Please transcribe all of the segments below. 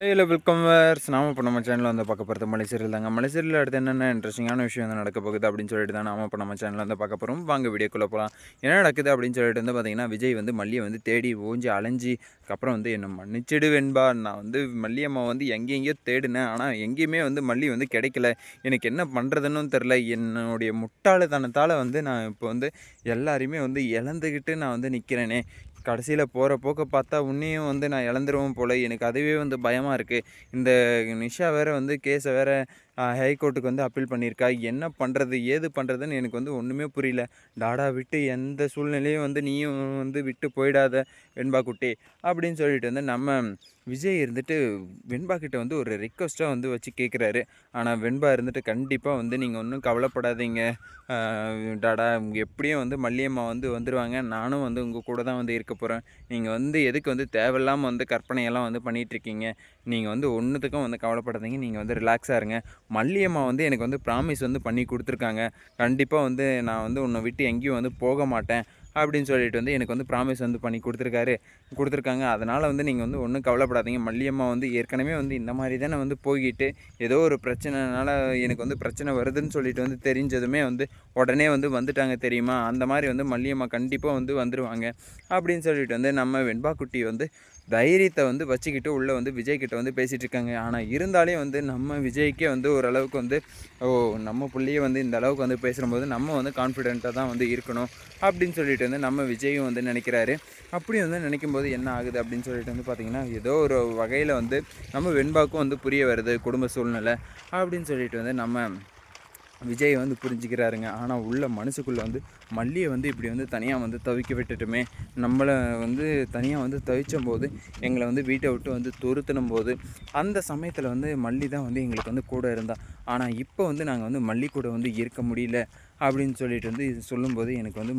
Hello welcome verse நாம இப்போ நம்ம சேனலில் வந்து பார்க்க போகிறது மலைசீரியல் தாங்க. மலைசீரியல் அடுத்து என்னென்ன இன்ட்ரெஸ்டிங்கான விஷயம் வந்து நடக்க போகுது அப்படின்னு சொல்லிட்டு தான் நாம இப்போ நம்ம சேனலில் வந்து பார்க்க போகிறோம் வாங்க வீடியோக்குள்ளே போகலாம் என்ன நடக்குது அப்படின்னு சொல்லிட்டு வந்து பார்த்தீங்கன்னா விஜய் வந்து மல்லியை வந்து தேடி ஓஞ்சி அலைஞ்சி அதுக்கப்புறம் வந்து என்னை மன்னிச்சிடு வெண்பா. நான் வந்து மல்லியம்மா வந்து எங்கெங்கேயோ தேடினேன். ஆனால் எங்கேயுமே வந்து மல்லி வந்து கிடைக்கல. எனக்கு என்ன பண்ணுறதுன்னு தெரில என்னுடைய முட்டாள்தனத்தால் வந்து நான் இப்போ வந்து எல்லாரையுமே வந்து இழந்துக்கிட்டு நான் வந்து நிற்கிறேனே கடைசியில் போகிற போக்க பார்த்தா உன்னையும் வந்து நான் இழந்துருவோம் போல். எனக்கு அதுவே வந்து பயமாக இருக்குது இந்த நிஷா வேறு வந்து கேஸை வேறு ஹைகோர்ட்டுக்கு வந்து அப்பீல் பண்ணியிருக்கா? என்ன பண்ணுறது ஏது பண்ணுறதுன்னு எனக்கு வந்து ஒன்றுமே புரியல. டாடா விட்டு எந்த சூழ்நிலையும் வந்து நீயும் வந்து விட்டு போயிடாத வெண்பா குட்டி. அப்படின்னு சொல்லிட்டு வந்து நம்ம விஜய் இருந்துட்டு வெண்பா கிட்ட வந்து ஒரு ரிக்வஸ்ட்டாக வந்து வச்சு கேட்குறாரு ஆனால் வெண்பா இருந்துட்டு கண்டிப்பாக வந்து நீங்கள் ஒன்றும் கவலைப்படாதீங்க. டாடா எப்படியும் வந்து மல்லியம்மா வந்து வந்துடுவாங்க நானும் வந்து உங்கள் கூட தான் வந்து இருக்க போகிறேன் நீங்கள் வந்து எதுக்கு வந்து தேவையில்லாமல் வந்து கற்பனையெல்லாம் வந்து பண்ணிகிட்ருக்கீங்க நீங்கள் வந்து ஒன்றுத்துக்கும் வந்து கவலைப்படாதீங்க. நீங்கள் வந்து ரிலாக்ஸாக இருங்க. மல்லியம்மா வந்து எனக்கு வந்து ப்ராமிஸ் வந்து பண்ணி கொடுத்துருக்காங்க. கண்டிப்பாக வந்து நான் வந்து உன்னை விட்டு எங்கேயும் வந்து போக மாட்டேன் அப்படின்னு சொல்லிட்டு வந்து எனக்கு வந்து ப்ராமிஸ் வந்து பண்ணி கொடுத்துருக்காரு. கொடுத்துருக்காங்க. அதனால் வந்து நீங்கள் வந்து ஒன்றும் கவலைப்படாதீங்க. மல்லியம்மா வந்து ஏற்கனவே வந்து இந்த மாதிரி தானே வந்து போய்கிட்டு ஏதோ ஒரு பிரச்சனைனால எனக்கு வந்து பிரச்சனை வருதுன்னு சொல்லிட்டு வந்து தெரிஞ்சதுமே வந்து உடனே வந்து வந்துட்டாங்க தெரியுமா? அந்த மாதிரி வந்து மல்லியம்மா கண்டிப்பாக வந்து வந்துடுவாங்க அப்படின்னு சொல்லிட்டு வந்து நம்ம வெண்பா குட்டி வந்து தைரியத்தை வந்து வச்சுக்கிட்டு உள்ளே வந்து விஜய்கிட்ட வந்து பேசிகிட்டு இருக்காங்க ஆனால் இருந்தாலே வந்து நம்ம விஜய்க்கே வந்து ஓரளவுக்கு வந்து ஓ நம்ம பிள்ளையே வந்து இந்த அளவுக்கு வந்து பேசுகிறபோது நம்ம வந்து கான்ஃபிடென்ட்டாக தான் வந்து இருக்கணும் அப்படின்னு சொல்லிட்டு வந்து நம்ம விஜயும் வந்து நினைக்கிறாரு. அப்படி வந்து நினைக்கும் போது என்ன ஆகுது அப்படின்னு சொல்லிட்டு வந்து பார்த்திங்கன்னா ஏதோ ஒரு வகையில் வந்து நம்ம வெண்பாக்கும் வந்து புரிய வருது குடும்ப சூழ்நிலை அப்படின்னு சொல்லிட்டு வந்து நம்ம விஜய் வந்து புரிஞ்சுக்கிறாருங்க. ஆனால் உள்ள மனசுக்குள்ளே வந்து மல்லியை வந்து இப்படி வந்து தனியாக வந்து தவிக்க விட்டுட்டுமே நம்மளை வந்து தனியாக வந்து தவிச்சும் போது எங்களை வந்து வீட்டை விட்டு வந்து துருத்தினும் போது அந்த சமயத்தில் வந்து மல்லி தான் வந்து எங்களுக்கு வந்து கூட இருந்தால் ஆனால் இப்போ வந்து நாங்கள் வந்து மல்லி கூட வந்து இருக்க முடியல. அப்படின்னு சொல்லிட்டு வந்து இது சொல்லும்போது எனக்கு வந்து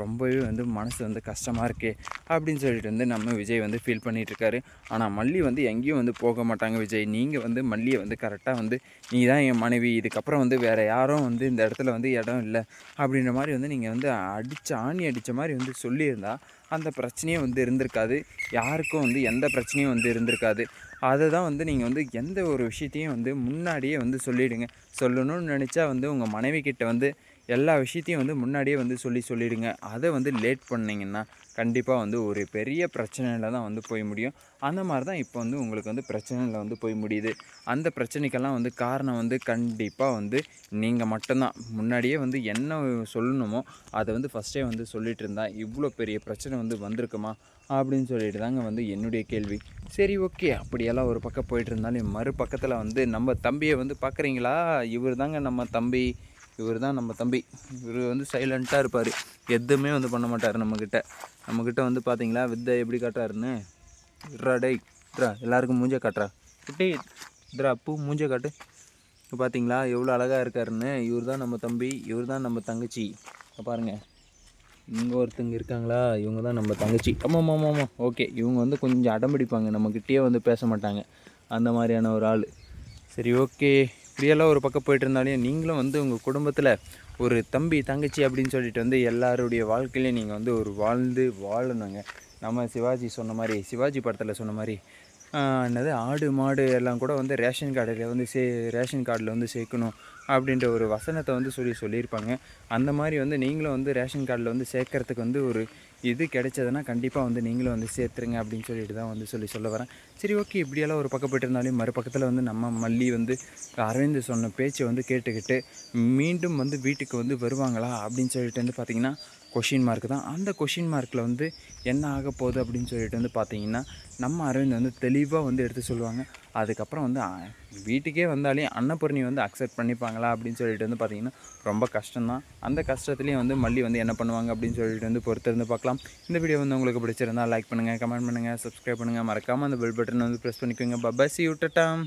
ரொம்பவே வந்து மனசு வந்து கஷ்டமாக இருக்கே அப்படின்னு சொல்லிட்டு வந்து நம்ம விஜய் வந்து ஃபீல் பண்ணிகிட்ருக்காரு ஆனால் மல்லி வந்து எங்கேயும் வந்து போக மாட்டாங்க விஜய். நீங்கள் வந்து மல்லியை வந்து கரெக்டாக வந்து நீ தான் என் மனைவி. இதுக்கப்புறம் வந்து வேறு யாரும் வந்து இந்த இடத்துல வந்து இடம் இல்லை. அப்படின்ற மாதிரி வந்து நீங்கள் வந்து அடித்த ஆணி அடித்த மாதிரி வந்து சொல்லியிருந்தால் அந்த பிரச்சனையும் வந்து இருந்திருக்காது. யாருக்கும் வந்து எந்த பிரச்சனையும் வந்து இருந்திருக்காது. அதை தான் வந்து நீங்கள் வந்து எந்த ஒரு விஷயத்தையும் வந்து முன்னாடியே வந்து சொல்லிவிடுங்க சொல்லணும்னு நினச்சா வந்து உங்கள் மனைவி கிட்ட வந்து எல்லா விஷயத்தையும் வந்து முன்னாடியே வந்து சொல்லி சொல்லிவிடுங்க அதை வந்து லேட் பண்ணிங்கன்னா கண்டிப்பாக வந்து ஒரு பெரிய பிரச்சனையில் தான் வந்து போய் முடியும். அந்த மாதிரி தான் இப்போ வந்து உங்களுக்கு வந்து பிரச்சனையில் வந்து போய் முடியுது. அந்த பிரச்சனைக்கெல்லாம் வந்து காரணம் வந்து கண்டிப்பாக வந்து நீங்கள் மட்டும்தான். முன்னாடியே வந்து என்ன சொல்லணுமோ அதை வந்து ஃபஸ்ட்டே வந்து சொல்லிகிட்டு இருந்தால் இவ்வளோ பெரிய பிரச்சனை வந்து வந்திருக்குமா? அப்படின்னு சொல்லிட்டு தாங்க வந்து என்னுடைய கேள்வி. சரி ஓகே. அப்படியெல்லாம் ஒரு பக்கம் போயிட்டு இருந்தாலும் மறுபக்கத்தில் வந்து நம்ம தம்பியை வந்து பார்க்குறீங்களா இவர் தாங்க நம்ம தம்பி. இவர் தான் நம்ம தம்பி. இவர் வந்து சைலண்ட்டாக இருப்பார். எதுவுமே வந்து பண்ண மாட்டார் நம்மக்கிட்ட நம்மக்கிட்ட வந்து பார்த்தீங்களா வித்தை எப்படி காட்டுறாருன்னு? இட்ரா டை இட்ரா எல்லாருக்கும் மூஞ்ச காட்டுறா. குட்டி இட்ரா பூ மூஞ்ச காட்டு. இப்போ பார்த்தீங்களா எவ்வளோ அழகாக இருக்காருன்னு இவர் தான் நம்ம தம்பி இவர் தான் நம்ம தங்கச்சி. பாருங்கள் இங்கே ஒருத்தங்க இருக்காங்களா இவங்க தான் நம்ம தங்கச்சி. ஆமாம் ஆமாம் ஆமாம் ஓகே இவங்க வந்து கொஞ்சம் அடம்பிடிப்பாங்க. நம்மக்கிட்டேயே வந்து பேச மாட்டாங்க. அந்த மாதிரியான ஒரு ஆள். சரி ஓகே. இப்படியெல்லாம் ஒரு பக்கம் போயிட்டு இருந்தாலும் நீங்களும் வந்து உங்கள் குடும்பத்தில் ஒரு தம்பி தங்கச்சி அப்படின்னு சொல்லிட்டு வந்து எல்லாருடைய வாழ்க்கையிலையும் நீங்கள் வந்து ஒரு வாழ்ந்து வாழணுங்க. நம்ம சிவாஜி சொன்ன மாதிரி சிவாஜி படத்தில் சொன்ன மாதிரி என்னது ஆடு மாடு எல்லாம் கூட வந்து ரேஷன் கார்டில் வந்து சே ரேஷன் கார்டில் வந்து சேர்க்கணும் அப்படின்ற ஒரு வசனத்தை வந்து சொல்லி சொல்லியிருப்பாங்க. அந்த மாதிரி வந்து நீங்களும் வந்து ரேஷன் கார்டில் வந்து சேர்க்கறதுக்கு வந்து ஒரு இது கிடைச்சதுன்னா கண்டிப்பாக வந்து நீங்களும் வந்து சேர்த்துருங்க அப்படின்னு சொல்லிட்டு தான் வந்து சொல்லி சொல்ல வரேன். சரி ஓகே. இப்படியெல்லாம் ஒரு பக்கப்பட்டு இருந்தாலும் மறுபக்கத்தில் வந்து நம்ம மல்லி வந்து அரவிந்த் சொன்ன பேச்சை வந்து கேட்டுக்கிட்டு மீண்டும் வந்து வீட்டுக்கு வந்து வருவாங்களா அப்படின்னு சொல்லிட்டு வந்து பார்த்திங்கன்னா கொஷின் மார்க் தான். அந்த கொஷின் மார்க்கில் வந்து என்ன ஆக போகுது அப்படின்னு சொல்லிட்டு வந்து பார்த்தீங்கன்னா நம்ம அரவிந்த் வந்து தெளிவாக வந்து எடுத்து சொல்லுவாங்க. அதுக்கப்புறம் வந்து வீட்டுக்கே வந்தாலே அன்னபூர்ணி வந்து அக்செப்ட் பண்ணிப்பாங்களா? அப்படின்னு சொல்லிட்டு வந்து பார்த்திங்கன்னா ரொம்ப கஷ்டம்தான் அந்த கஷ்டத்துலேயும் வந்து மல்லி வந்து என்ன பண்ணுவாங்க அப்படின்னு சொல்லிட்டு வந்து பொறுத்திருந்து பார்க்கலாம் இந்த வீடியோ வந்து உங்களுக்கு பிடிச்சிருந்தால் லைக் பண்ணுங்கள் கமெண்ட் பண்ணுங்கள் சப்ஸ்கிரைப் பண்ணுங்கள் மறக்காமல் அந்த பெல் பட்டன் வந்து ப்ரெஸ் பண்ணிக்கோங்க. பபாசி விட்டுட்டாம்